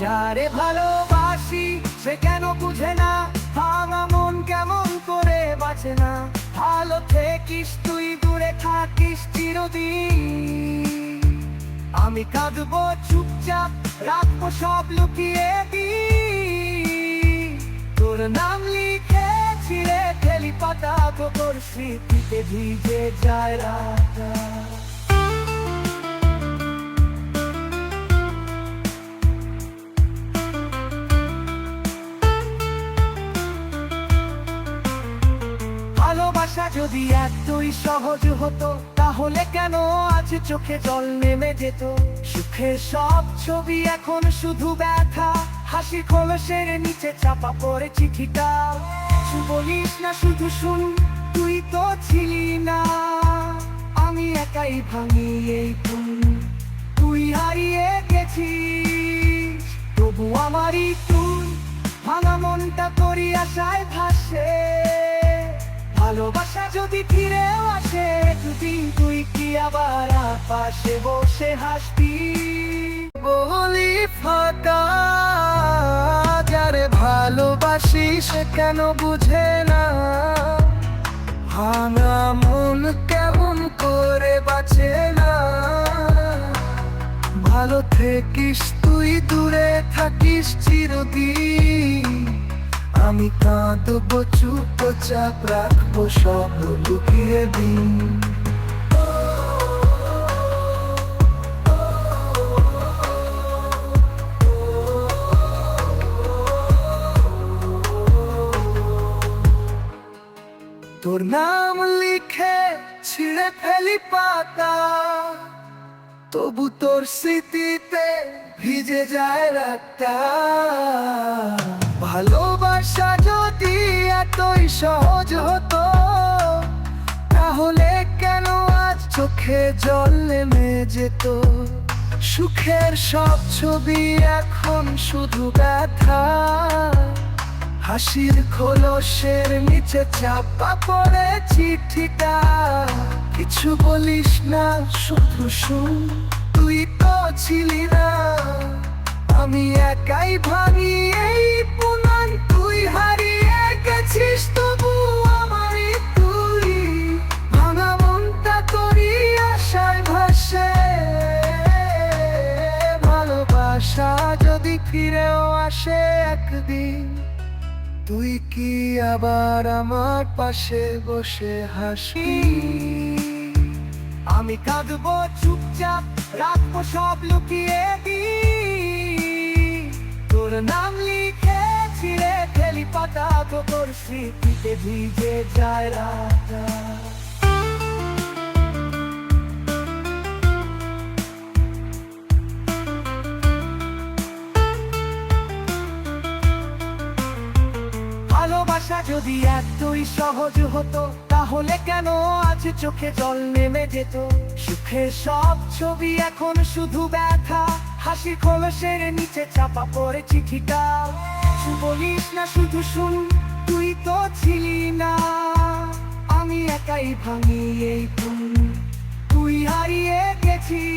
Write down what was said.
যারে ভালোবাসি, সে কেন বুঝে না? ভাঙা মন কেমন করে বাঁচে না? ভালো থাকিস, তুই দূরে থাকিস চিরদিন। আমি কাঁদবো চুপচাপ, রাখব সব লুকিয়ে দি তোর নাম লিখে ছিঁড়ে ফেলি পাতা তোর স্মৃতিতে ভিজে যায় রাতটা। ভালোবাসা যদি এতই সহজ হতো, তাহলে কেন আজ চোখে জল নেমে যেত? সুখের সব ছবি এখন শুধু ব্যথা, হাসি খোলসের নিচে চাপা পড়ে চিঠিটা। বলিস না, শুধু শুন, তুই তো ছিলি না। আমি একাই ভাঙি এই ফুল তুই হারিয়ে গেছিস। তবু আমারই তুই, ভাঙা মনটা করি আশায় ভাসে। ভালোবাসা যদি ফিরেও আসে দুদিন তুই কি আবার পাশে বসে হাসবি? বলি ফাঁকা, যারে ভালোবাসি সে কেন বুঝে না? ভাঙা মন কেমন করে বাঁচে না? ভালো থাকিস তুই, দূরে থাকিস চিরদিন। আমি কাঁদবো, চুপচাপ রাখব সব লুকিয়ে দিন। তোর নাম লিখে ছিঁড়ে ফেলি পাতা, তবু তোর স্মৃতিতে ভিজে যায় রাতটা। ভালোবাসা যদি এতই সহজ হতো, তাহলে কেন আজ চোখে জল নেমে যেত? সুখের সব ছবি এখন শুধু ব্যথা। হাসির খোলসের নিচে চাপা পড়ে চিঠিটা। কিছু বলিস না, শুধু শুন, তুই তো ছিলি না। আমি একাই ভাঙি এই ফিরেও আসে একদিন। তুই কি আবার আমার পাশে বসে হাসি আমি কাঁদবো চুপচাপ, রাখব সব লুকিয়ে তোর নাম লিখে ছিঁড়ে ফেলি পাতা তোর স্মৃতিতে ভিজে যায় রাতটা ভালোবাসা যদি এতই সহজ হতো, তাহলে কেন আজ চোখে জল নেমে যেত? সুখের সব ছবি এখন শুধু ব্যথা, হাসি খোলসের নিচে চাপা পড়ে চিঠিটা। বলিস না, শুধু শুন, তুই তো ছিলি না। আমি একাই ভাঙি এই তুই হারিয়ে গেছিস।